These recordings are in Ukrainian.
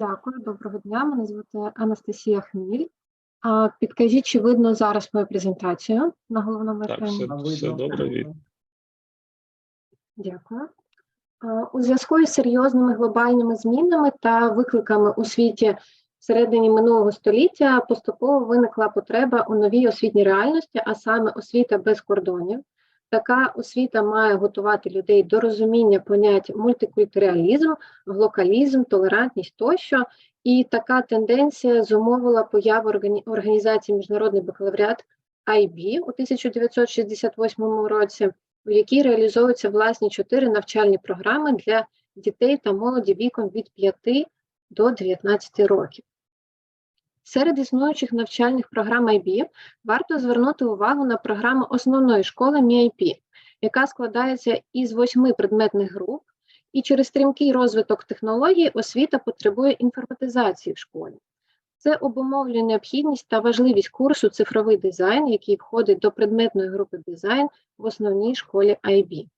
Дякую, доброго дня. Мене звати Анастасія Хміль. А, Підкажіть, чи видно зараз мою презентацію на головному Так, екрані? все, все добре. Дякую. У зв'язку із серйозними глобальними змінами та викликами у світі всередині минулого століття поступово виникла потреба у новій освітній реальності, а саме освіта без кордонів. Така освіта має готувати людей до розуміння понять мультикультуралізм, глокалізм, толерантність тощо. І така тенденція зумовила появу організації Міжнародний бакалавріат IB у 1968 році, у якій реалізовуються власні чотири навчальні програми для дітей та молоді віком від 5 до 19 років. Серед існуючих навчальних програм IB варто звернути увагу на програму основної школи MIP, яка складається із восьми предметних груп, і через стрімкий розвиток технологій освіта потребує інформатизації в школі. Це обумовлює необхідність та важливість курсу цифровий дизайн, який входить до предметної групи дизайн в основній школі IB.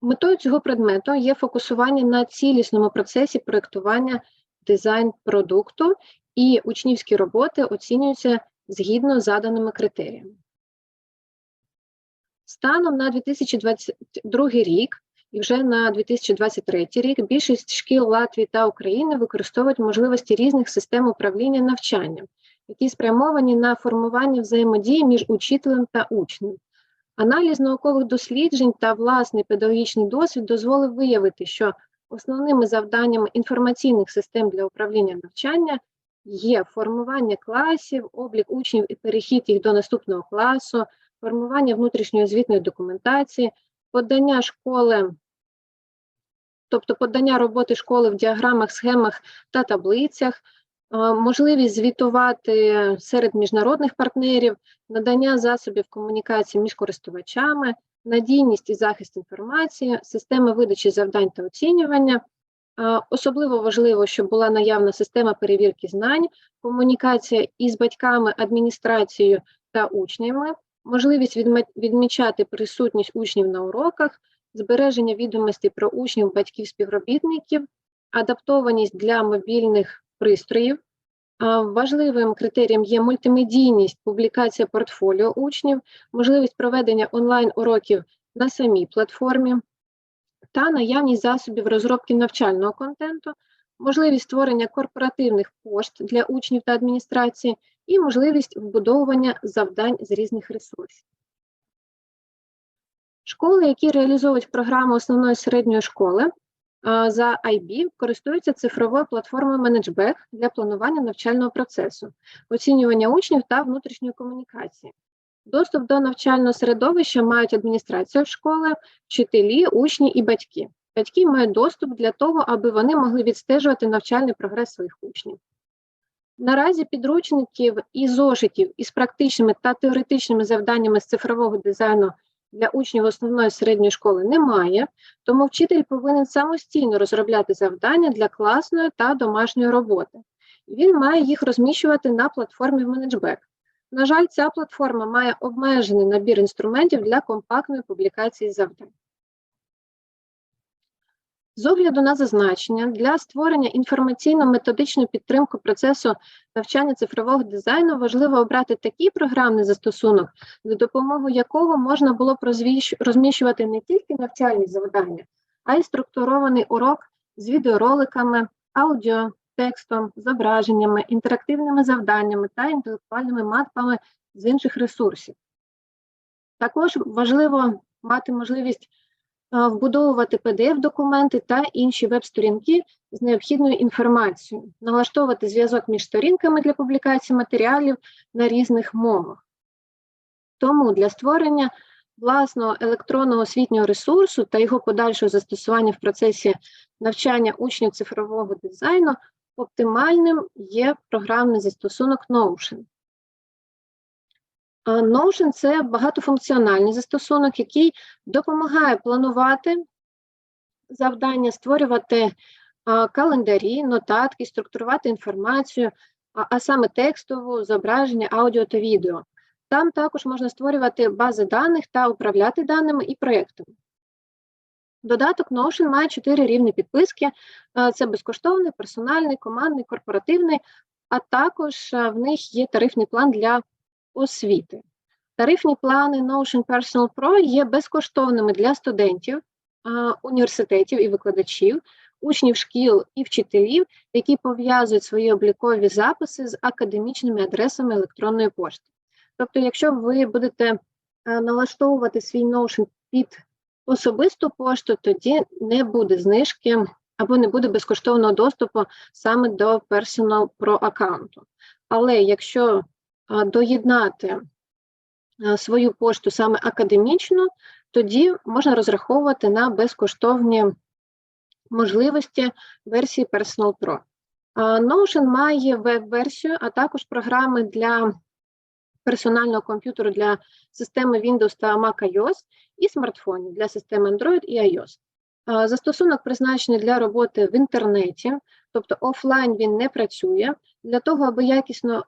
Метою цього предмету є фокусування на цілісному процесі проєктування дизайн продукту, і учнівські роботи оцінюються згідно з заданими критеріями. Станом на 2022 рік і вже на 2023 рік більшість шкіл Латвії та України використовують можливості різних систем управління навчанням, які спрямовані на формування взаємодії між учителем та учнем. Аналіз наукових досліджень та власний педагогічний досвід дозволив виявити, що основними завданнями інформаційних систем для управління навчання є формування класів, облік учнів і перехід їх до наступного класу, формування внутрішньої звітної документації, подання школи, тобто подання роботи школи в діаграмах, схемах та таблицях, можливість звітувати серед міжнародних партнерів, надання засобів комунікації між користувачами, надійність і захист інформації, системи видачі завдань та оцінювання. Особливо важливо, щоб була наявна система перевірки знань, комунікація із батьками, адміністрацією та учнями, можливість відмічати присутність учнів на уроках, збереження відомостей про учнів, батьків, співробітників, адаптованість для мобільних пристроїв. Важливим критерієм є мультимедійність, публікація портфоліо учнів, можливість проведення онлайн-уроків на самій платформі та наявність засобів розробки навчального контенту, можливість створення корпоративних пошт для учнів та адміністрації і можливість вбудовування завдань з різних ресурсів. Школи, які реалізовують програму основної середньої школи за IB, користуються цифровою платформою ManageBack для планування навчального процесу, оцінювання учнів та внутрішньої комунікації. Доступ до навчального середовища мають адміністрація школи, вчителі, учні і батьки. Батьки мають доступ для того, аби вони могли відстежувати навчальний прогрес своїх учнів. Наразі підручників і зошитів із практичними та теоретичними завданнями з цифрового дизайну для учнів основної середньої школи немає, тому вчитель повинен самостійно розробляти завдання для класної та домашньої роботи. Він має їх розміщувати на платформі ManageBack. На жаль, ця платформа має обмежений набір інструментів для компактної публікації завдань. З огляду на зазначення, для створення інформаційно-методичної підтримки процесу навчання цифрового дизайну важливо обрати такий програмний застосунок, за допомогою якого можна було б розміщувати не тільки навчальні завдання, а й структурований урок з відеороликами, аудіо, текстом, зображеннями, інтерактивними завданнями та інтелектуальними мапами з інших ресурсів. Також важливо мати можливість вбудовувати PDF-документи та інші веб-сторінки з необхідною інформацією, налаштовувати зв'язок між сторінками для публікації матеріалів на різних мовах. Тому для створення власного електронного освітнього ресурсу та його подальшого застосування в процесі навчання учнів цифрового дизайну оптимальним є програмний застосунок Notion. Notion – це багатофункціональний застосунок, який допомагає планувати завдання, створювати календарі, нотатки, структурувати інформацію, а, саме текстову, зображення, аудіо та відео. Там також можна створювати бази даних та управляти даними і проєктами. Додаток Notion має чотири рівні підписки: це безкоштовний, персональний, командний, корпоративний, а також в них є тарифний план для освіти. Тарифні плани Notion Personal Pro є безкоштовними для студентів, університетів і викладачів, учнів шкіл і вчителів, які пов'язують свої облікові записи з академічними адресами електронної пошти. Тобто, якщо ви будете е, налаштовувати свій Notion під особисту пошту, тоді не буде знижки або не буде безкоштовного доступу саме до Personal Pro аккаунту. Але якщо доєднати свою пошту саме академічну, тоді можна розраховувати на безкоштовні можливості версії Personal Pro. Notion має веб-версію, а також програми для персонального комп'ютеру для системи Windows та Mac iOS і смартфонів для системи Android і iOS. Застосунок призначений для роботи в інтернеті, тобто офлайн він не працює. Для того, аби якісно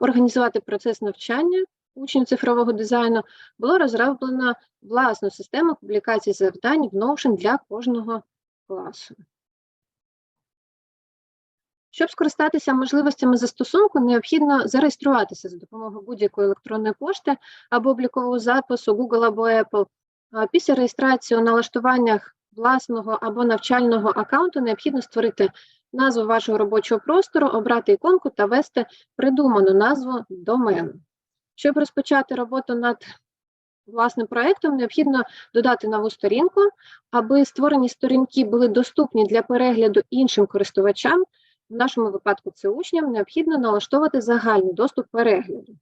організувати процес навчання учнів цифрового дизайну, було розроблено власну систему публікації завдань в Notion для кожного класу. Щоб скористатися можливостями застосунку, необхідно зареєструватися за допомогою будь-якої електронної пошти або облікового запису Google або Apple. Після реєстрації у налаштуваннях власного або навчального аккаунту необхідно створити назву вашого робочого простору, обрати іконку та ввести придуману назву домену. Щоб розпочати роботу над власним проєктом, необхідно додати нову сторінку, аби створені сторінки були доступні для перегляду іншим користувачам. В нашому випадку це учням, необхідно налаштовувати загальний доступ перегляду.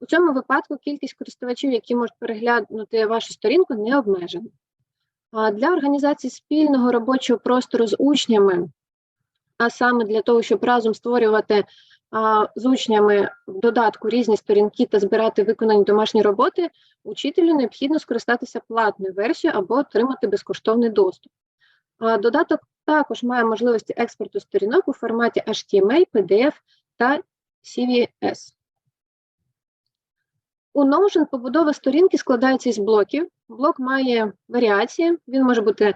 У цьому випадку кількість користувачів, які можуть переглянути вашу сторінку, не обмежена. Для організації спільного робочого простору з учнями, а саме для того, щоб разом створювати а, з учнями в додатку різні сторінки та збирати виконані домашні роботи, учителю необхідно скористатися платною версією або отримати безкоштовний доступ. А, Додаток також має можливості експорту сторінок у форматі HTML, PDF та CVS. У Notion побудова сторінки складається із блоків. Блок має варіації, він може бути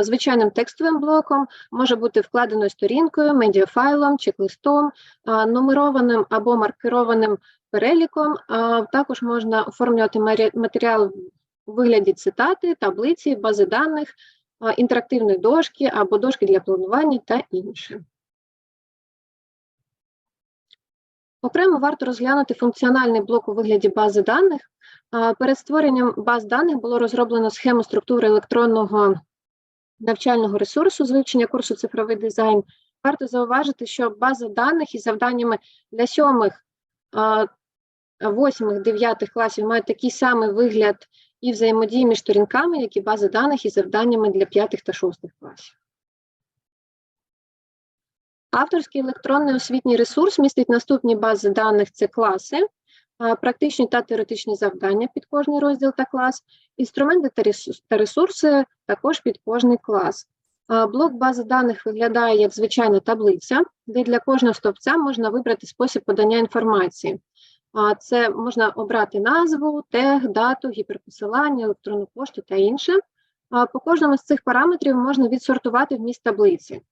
звичайним текстовим блоком, може бути вкладеною сторінкою, медіафайлом, чек-листом, нумерованим або маркерованим переліком. Також можна оформлювати матеріал у вигляді цитати, таблиці, бази даних, інтерактивної дошки або дошки для планування та інше. Окремо варто розглянути функціональний блок у вигляді бази даних. Перед створенням баз даних було розроблено схему структури електронного навчального ресурсу з вивчення курсу цифровий дизайн. Варто зауважити, що база даних із завданнями для сьомих, восьмих, дев'ятих класів мають такий самий вигляд і взаємодії між сторінками, як і бази даних із завданнями для п'ятих та шостих класів. Авторський електронний освітній ресурс містить наступні бази даних: це класи, практичні та теоретичні завдання під кожний розділ та клас, інструменти та ресурси також під кожний клас. Блок бази даних виглядає як звичайна таблиця, де для кожного стовпця можна вибрати спосіб подання інформації. Це можна обрати назву, тег, дату, гіперпосилання, електронну пошту та інше. По кожному з цих параметрів можна відсортувати вміст таблиці.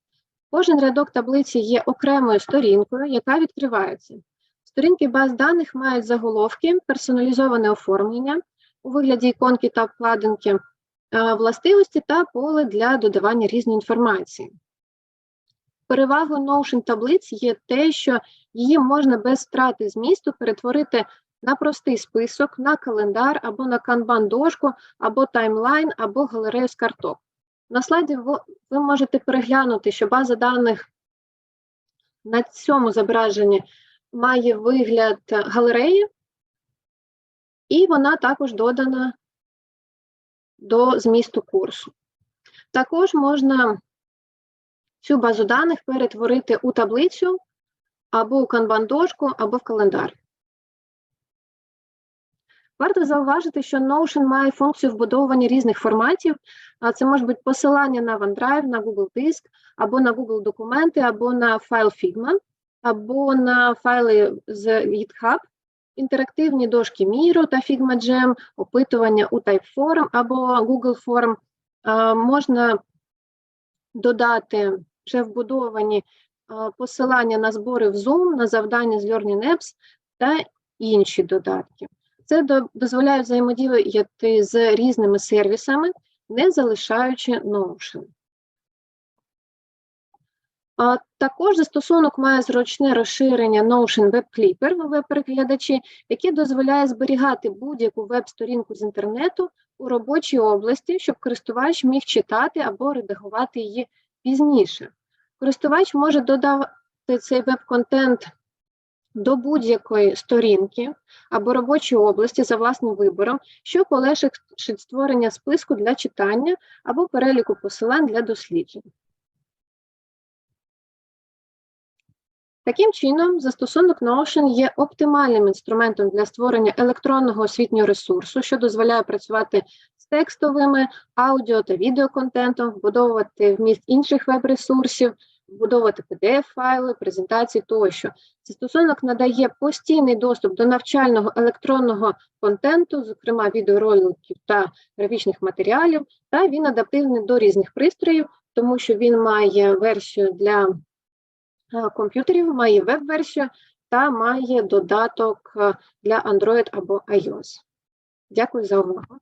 Кожен рядок таблиці є окремою сторінкою, яка відкривається. Сторінки баз даних мають заголовки, персоналізоване оформлення у вигляді іконки та вкладинки, е, властивості та поле для додавання різної інформації. Перевагою Notion таблиць є те, що її можна без втрати змісту перетворити на простий список, на календар або на канбан-дошку, або таймлайн, або галерею з карток. На слайді ви можете переглянути, що база даних на цьому зображенні має вигляд галереї, і вона також додана до змісту курсу. Також можна цю базу даних перетворити у таблицю або у канбан-дошку, або в календар. Варто зауважити, що Notion має функцію вбудовування різних форматів. Це може бути посилання на OneDrive, на Google Диск, або на Google документи, або на файл Figma, або на файли з GitHub, інтерактивні дошки Miro та Figma Jam, опитування у Typeform або Google Form, можна додати вже вбудовані посилання на збори в Zoom, на завдання з Learning Apps та інші додатки. Це до- дозволяє взаємодіяти з різними сервісами, не залишаючи Notion. Також застосунок має зручне розширення Notion Web Clipper у веб-переглядачі, яке дозволяє зберігати будь-яку веб-сторінку з інтернету у робочій області, щоб користувач міг читати або редагувати її пізніше. Користувач може додавати цей веб-контент до будь-якої сторінки або робочої області за власним вибором, що полегшить створення списку для читання або переліку посилань для досліджень. Таким чином, застосунок Notion є оптимальним інструментом для створення електронного освітнього ресурсу, що дозволяє працювати з текстовими, аудіо та відеоконтентом, вбудовувати вміст інших веб-ресурсів, вбудовувати PDF-файли, презентації тощо. Застосунок надає постійний доступ до навчального електронного контенту, зокрема відеороликів та графічних матеріалів, та він адаптивний до різних пристроїв, тому що він має версію для комп'ютерів, має веб-версію та має додаток е, для Android або iOS. Дякую за увагу.